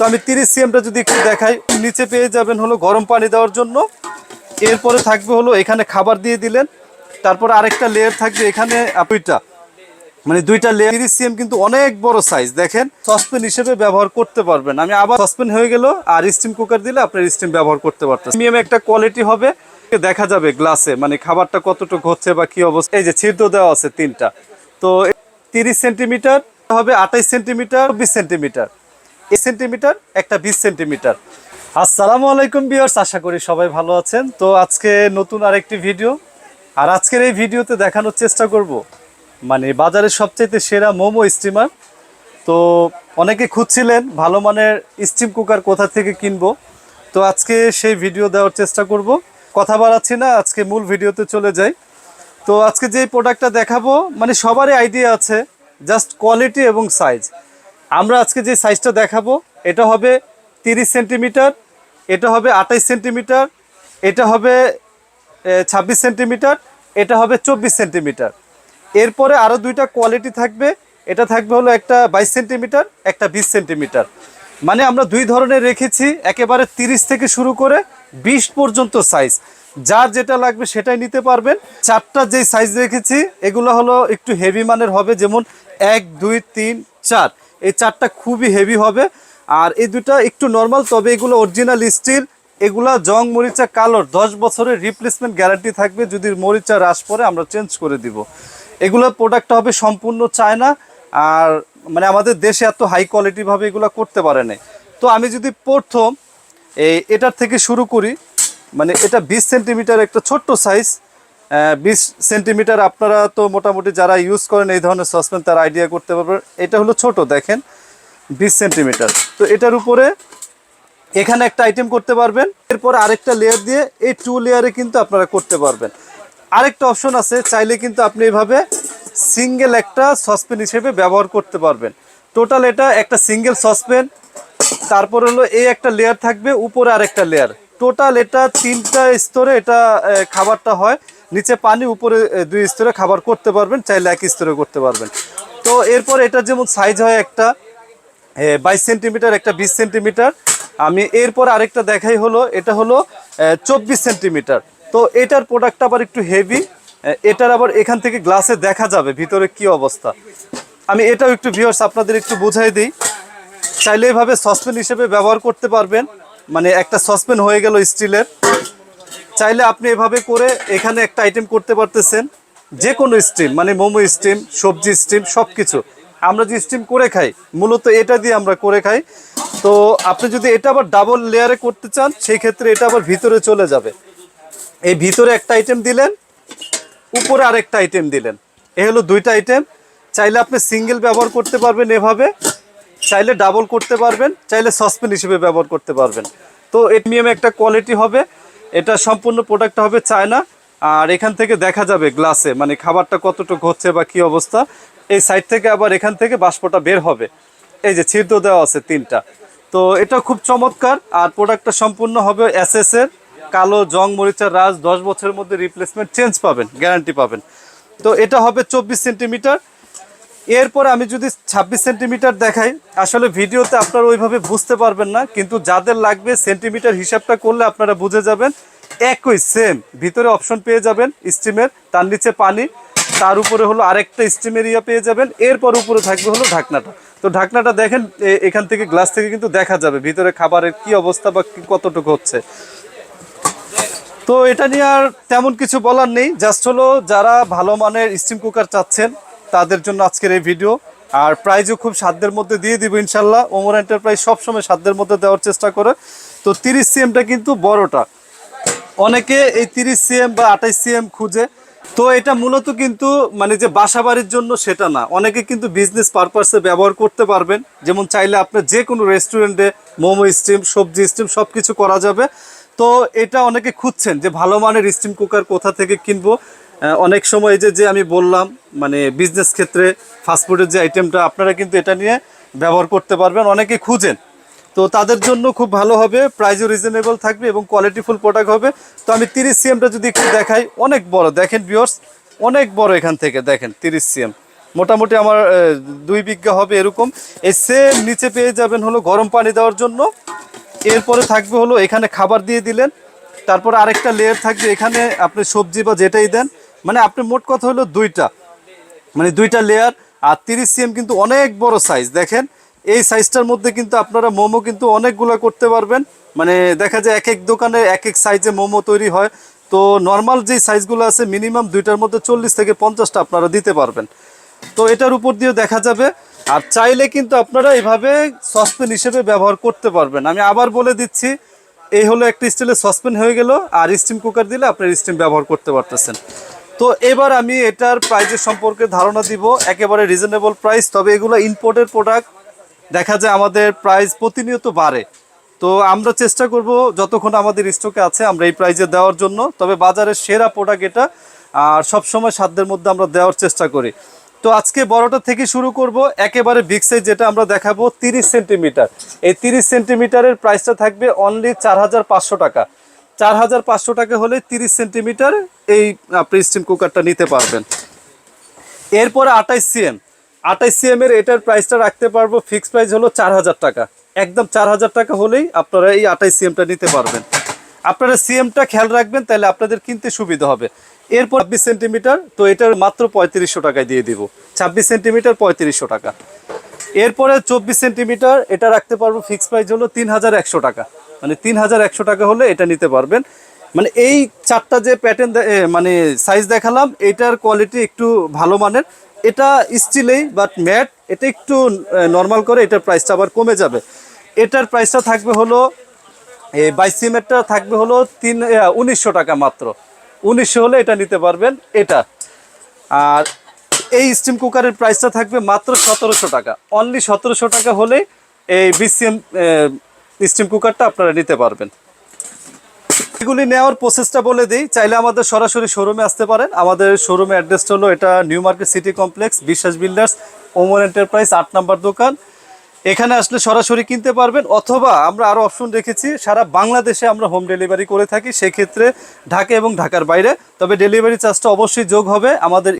তো আমি তিরিশ সিএমটা যদি একটু দেখাই, নিচে পেয়ে যাবেন হলো গরম পানি দেওয়ার জন্য। এরপরে থাকবে হলো এখানে খাবার দিয়ে দিলেন। তারপর আরেকটা লেয়ার থাকবে এখানে দুইটা। মানে দুইটা লেয়ার তিরিশ সিএম কিন্তু অনেক বড় সাইজ দেখেন। সসপেন হিসেবে ব্যবহার করতে পারবেন। আমি আবার সসপেন হয়ে গেল, আর স্টিম কুকার দিলে আপনার স্টিম ব্যবহার করতে পারতেন প্রিমিয়াম একটা কোয়ালিটি হবে। দেখা যাবে গ্লাসে মানে খাবারটা কতটুকু হচ্ছে বা কি অবস্থা। এই যে ছিদ্র দেওয়া আছে তিনটা। তো তিরিশ সেন্টিমিটার হবে, আঠাইশ সেন্টিমিটার বিশ সেন্টিমিটার এ সেন্টিমিটার, একটা বিশ সেন্টিমিটার। আসসালামু আলাইকুম বিয়ার্স আশা করি সবাই ভালো আছেন। তো আজকে নতুন আরেকটি ভিডিও। আর আজকের এই ভিডিওতে দেখানোর চেষ্টা করব মানে বাজারের সবচাইতে সেরা মোমো স্টিমার। তো অনেকে খুঁজছিলেন ভালো মানের স্টিম কুকার কোথা থেকে কিনবো। তো আজকে সেই ভিডিও দেওয়ার চেষ্টা করব। কথা বাড়াচ্ছি না, আজকে মূল ভিডিওতে চলে যাই। তো আজকে যে প্রোডাক্টটা দেখাবো মানে সবারই আইডিয়া আছে জাস্ট কোয়ালিটি এবং সাইজ আমরা আজকে যে সাইজটা দেখাবো, এটা হবে তিরিশ সেন্টিমিটার, এটা হবে আঠাইশ সেন্টিমিটার, এটা হবে ছাব্বিশ সেন্টিমিটার, এটা হবে চব্বিশ সেন্টিমিটার। এরপরে আরও দুইটা কোয়ালিটি থাকবে, এটা থাকবে হলো একটা বাইশ সেন্টিমিটার, একটা বিশ সেন্টিমিটার। মানে আমরা দুই ধরনের রেখেছি, একেবারে তিরিশ থেকে শুরু করে বিশ পর্যন্ত সাইজ যার যেটা লাগবে সেটাই নিতে পারবেন। চারটা যেই সাইজ রেখেছি, এগুলো হলো একটু হেভি মানের হবে, যেমন এক, দুই, তিন, চার। এই চারটা খুবই হেভি হবে। আর এই দুটা একটু নর্মাল তবে এগুলো অরিজিনাল স্টিল এগুলা জং মরিচা কালোর, দশ বছরের রিপ্লেসমেন্ট গ্যারান্টি থাকবে। যদি মরিচা হ্রাস পরে আমরা চেঞ্জ করে দিব। এগুলো প্রোডাক্টটা হবে সম্পূর্ণ চায়না, আর মানে আমাদের দেশে এত হাই কোয়ালিটিভাবে এগুলো করতে পারে না তো আমি যদি প্রথম, এই এটার থেকে শুরু করি মানে এটা বিশ সেন্টিমিটার একটা ছোট্ট সাইজ বিশ সেন্টিমিটার আপনারা তো মোটামুটি যারা ইউজ করেন এই ধরনের সসপ্যান তারা আইডিয়া করতে পারবেন এটা হলো ছোট, দেখেন, বিশ সেন্টিমিটার। তো এটার উপরে এখানে একটা আইটেম করতে পারবেন। এরপর আরেকটা লেয়ার দিয়ে এই টু লেয়ারে কিন্তু আপনারা করতে পারবেন। আরেকটা অপশন আছে, চাইলে কিন্তু আপনি এভাবে সিঙ্গেল একটা সসপেন হিসেবে ব্যবহার করতে পারবেন। টোটাল এটা একটা সিঙ্গেল সসপেন তারপর হলো এই একটা লেয়ার থাকবে, উপরে আরেকটা লেয়ার টোটাল এটা তিনটা স্তরে এটা খাবারটা হয়। নিচে পানি, উপরে দুই স্তরে খাবার করতে পারবেন, চাইলে এক স্তরে করতে পারবেন। তো এরপর এটা যেমন সাইজ হয় একটা বাইশ সেন্টিমিটার, একটা বিশ সেন্টিমিটার। আমি এরপর আরেকটা দেখাই হলো, এটা হলো চব্বিশ সেন্টিমিটার। তো এটার প্রোডাক্টটা আবার একটু হেভি এটার আবার এখান থেকে গ্লাসে দেখা যাবে, ভিতরে কি অবস্থা। আমি এটাও একটু ভিউয়ার্স আপনাদের একটু বুঝাই দিই। চাইলে এভাবে সসপেন হিসেবে ব্যবহার করতে পারবেন। মানে একটা সসপেন হয়ে গেল স্টিলের। চাইলে আপনি এভাবে করে এখানে একটা আইটেম করতে পারতেছেন। যে কোনো স্টিম মানে মোমো স্টিম সবজি স্টিম সব কিছু আমরা যে স্টিম করে খাই, মূলত এটা দিয়ে আমরা করে খাই। তো আপনি যদি এটা আবার ডাবল লেয়ারে করতে চান, সেই ক্ষেত্রে এটা আবার ভিতরে চলে যাবে। এই ভিতরে একটা আইটেম দিলেন, উপরে আরেকটা আইটেম দিলেন। এ হলো দুইটা আইটেম চাইলে আপনি সিঙ্গেল ব্যবহার করতে পারবেন এভাবে। চাইলে ডাবল করতে পারবেন, চাইলে সসপেন হিসেবে ব্যবহার করতে পারবেন। তো এটিএম একটা কোয়ালিটি হবে, এটা সম্পূর্ণ প্রোডাক্টটা হবে চায়না, আর এখান থেকে দেখা যাবে গ্লাসে মানে খাবারটা কতটুকু হচ্ছে বা কি অবস্থা। এই সাইড থেকে আবার এখান থেকে বাষ্পটা বের হবে। এই যে ছিদ্র দেওয়া আছে তিনটা। তো এটা খুব চমৎকার, আর প্রোডাক্টটা সম্পূর্ণ হবে এসএস এর, কালো, জং, মরিচার রাজ দশ বছরের মধ্যে রিপ্লেসমেন্ট চেঞ্জ পাবেন গ্যারান্টি পাবেন। তো এটা হবে চব্বিশ সেন্টিমিটার এরপরে আমি যদি ছাব্বিশ সেন্টিমিটার দেখাই, আসলে ভিডিওতে আপনারা ওইভাবে বুঝতে পারবেন না, কিন্তু যাদের লাগবে সেন্টিমিটার হিসাবটা করলে আপনারা বুঝে যাবেন। একই সেম, ভিতরে অপশন পেয়ে যাবেন স্টিমের, তার নিচে পানি, তার উপরে হলো আরেকটা স্টিমের ইয়া পেয়ে যাবেন, এরপর উপরে থাকবে হলো ঢাকনাটা। তো ঢাকনাটা দেখেন এখান থেকে গ্লাস থেকে কিন্তু দেখা যাবে ভিতরে খাবারের কি অবস্থা বা কতটুকু হচ্ছে। তো এটা নিয়ে আর তেমন কিছু বলার নেই, জাস্ট হলো যারা ভালো মানের স্টিম কুকার চাচ্ছেন তাদের জন্য আজকের এই ভিডিও আর প্রাইজও খুব সাধ্যের মধ্যে দিয়ে দিব ইনশাল্লাহ। ওমর এন্টারপ্রাইজ সবসময় সাধ্যের মধ্যে দেওয়ার চেষ্টা করে। তো তিরিশ সিএমটা কিন্তু বড়টা। অনেকে এই তিরিশ সিএম বা আঠাইশ সিএম খুঁজে। তো এটা মূলত কিন্তু মানে যে বাসা বাড়ির জন্য সেটা না। অনেকে কিন্তু বিজনেস পারপাসে ব্যবহার করতে পারবেন। যেমন চাইলে আপনার যে কোনো রেস্টুরেন্টে মোমো স্টিম সবজি স্টিম সব কিছু করা যাবে। তো এটা অনেকে খুঁজছেন যে ভালো মানের স্টিম কুকার কোথা থেকে কিনবো। অনেক সময় যে যে আমি বললাম মানে বিজনেস ক্ষেত্রে ফাস্টফুডের যে আইটেমটা আপনারা কিন্তু এটা নিয়ে ব্যবহার করতে পারবেন, অনেকে খুঁজেন। তো তাদের জন্য খুব ভালো হবে প্রাইজও রিজনেবল থাকবে এবং কোয়ালিটিফুল প্রোডাক্ট হবে। তো আমি তিরিশ সিএমটা যদি একটু দেখাই, অনেক বড়। দেখেন ভিওর্স অনেক বড় এখান থেকে, দেখেন তিরিশ সিএম মোটামুটি আমার দুই বিঘা হবে এরকম। এই সেম নিচে পেয়ে যাবেন হলো গরম পানি দেওয়ার জন্য। এরপরে থাকবে হলো এখানে খাবার দিয়ে দিলেন। তারপর আরেকটা লেয়ার থাকবে এখানে, আপনি সবজি বা যেটাই দেন মানে আপনি মোট কথা হলো দুইটা। মানে দুইটা লেয়ার আর তিরিশ সিএম কিন্তু অনেক বড় সাইজ দেখেন। এই সাইজটার মধ্যে কিন্তু আপনারা মোমো কিন্তু অনেকগুলো করতে পারবেন। মানে দেখা যায় এক এক দোকানে এক এক সাইজে মোমো তৈরি হয়। তো নর্মাল যে সাইজগুলো আছে মিনিমাম দুইটার মধ্যে চল্লিশ থেকে পঞ্চাশটা আপনারা দিতে পারবেন। তো এটার উপর দিয়ে দেখা যাবে। আর চাইলে কিন্তু আপনারা এইভাবে সসপেন হিসেবে ব্যবহার করতে পারবেন। আমি আবার বলে দিচ্ছি, এই হলো একটা স্টিলের সসপেন হয়ে গেল। আর স্টিম কুকার দিলে আপনার স্টিম ব্যবহার করতে পারতেছেন। তো এবার আমি এটার প্রাইজের সম্পর্কে ধারণা দিব, একেবারে রিজনেবল প্রাইস তবে এগুলো ইম্পোর্টের প্রোডাক্ট দেখা যায় আমাদের প্রাইস প্রতিনিয়ত বাড়ে। তো আমরা চেষ্টা করব যতক্ষণ আমাদের স্টকে আছে, আমরা এই প্রাইজে দেওয়ার জন্য, তবে বাজারের সেরা প্রোডাক্ট এটা, আর সবসময় সাধ্যের মধ্যে আমরা দেওয়ার চেষ্টা করি। তো আজকে বড়টা থেকে শুরু করব, একেবারে বিগ সাইজ যেটা আমরা দেখাবো, তিরিশ সেন্টিমিটার এই তিরিশ সেন্টিমিটারের প্রাইসটা থাকবে অনলি চার হাজার পাঁচশো টাকা। চার হাজার পাঁচশো টাকা হলে তিরিশ সেন্টিমিটার এই আপনি স্টিম কুকারটা নিতে পারবেন। এরপরে আঠাইশ সিএম আঠাইশ সিএম এর এটার প্রাইসটা রাখতে পারব ফিক্স প্রাইস হলো চার হাজার টাকা। একদম চার হাজার টাকা হলেই আপনারা এই আঠাইশ সিএমটা নিতে পারবেন। আপনারা সিএমটা খেয়াল রাখবেন, তাহলে আপনাদের কিনতে সুবিধা হবে। এরপর ছাব্বিশ সেন্টিমিটার, তো এটার মাত্র পঁয়ত্রিশশো টাকায় দিয়ে দিব। ছাব্বিশ সেন্টিমিটার, পঁয়ত্রিশশো টাকা। এরপরে চব্বিশ সেন্টিমিটার, এটা রাখতে পারব ফিক্স প্রাইস হলো তিন হাজার একশো টাকা। মানে তিন হাজার একশো টাকা হলে এটা নিতে পারবেন। মানে এই চারটা যে প্যাটার্ন মানে সাইজ দেখালাম, এটার কোয়ালিটি একটু ভালো মানের। এটা স্টিলেই বাট ম্যাট এটা একটু নর্মাল করে, এটার প্রাইসটা আবার কমে যাবে। এটার প্রাইসটা থাকবে হলো এই বাইশ সিমেন্টটা থাকবে হলো তিন উনিশশো টাকা মাত্র। উনিশশো হলে এটা নিতে পারবেন এটা। আর এই স্টিম কুকারের প্রাইসটা থাকবে মাত্র সতেরোশো টাকা। অনলি সতেরোশো টাকা হলে এই বিসিএম স্টিম কুকারটা আপনারা নিতে পারবেন। এগুলি নেওয়ার প্রসেসটা বলে দিই। চাইলে আমাদের সরাসরি শোরুমে আসতে পারেন। আমাদের শোরুমে অ্যাড্রেসটা হলো এটা new market city complex Biswas builders Oman enterprise আট নাম্বার দোকান। এখানে আসলে সরাসরি কিনতে পারবেন অথবা আমরা আরও অপশন রেখেছি, সারা বাংলাদেশে আমরা হোম ডেলিভারি করে থাকি। সেক্ষেত্রে ঢাকা এবং ঢাকার বাইরে। তবে ডেলিভারি চার্জটা অবশ্যই যোগ হবে। আমাদের